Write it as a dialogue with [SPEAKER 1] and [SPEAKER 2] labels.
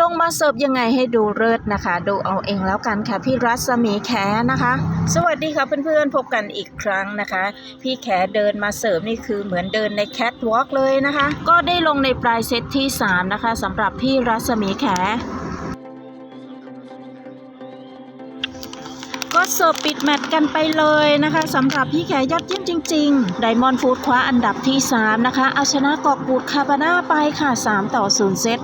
[SPEAKER 1] ลงมาเสิร์ฟยังไงให้ดูเลิศนะคะ ดูเอาเองแล้วกันค่ะ พี่รัศมีแขนะคะ สวัสดีค่ะเพื่อนๆพบกันอีกครั้งนะคะ พี่แขเดินมาเสิร์ฟนี่คือเหมือนเดินในแคทวอล์กเลยนะคะ ก็ได้ลงในปลายเซตที่ 3 นะคะสำหรับพี่รัศมีแขก็เสิร์ฟปิดแมตช์กันไปเลยนะคะสำหรับพี่แขยอดเยี่ยมจริงๆไดมอนด์ฟูดคว้าอันดับที่ 3 นะคะเอาชนะกอกบูดคาบาน่าไปค่ะ 3 ต่อ 0 เซต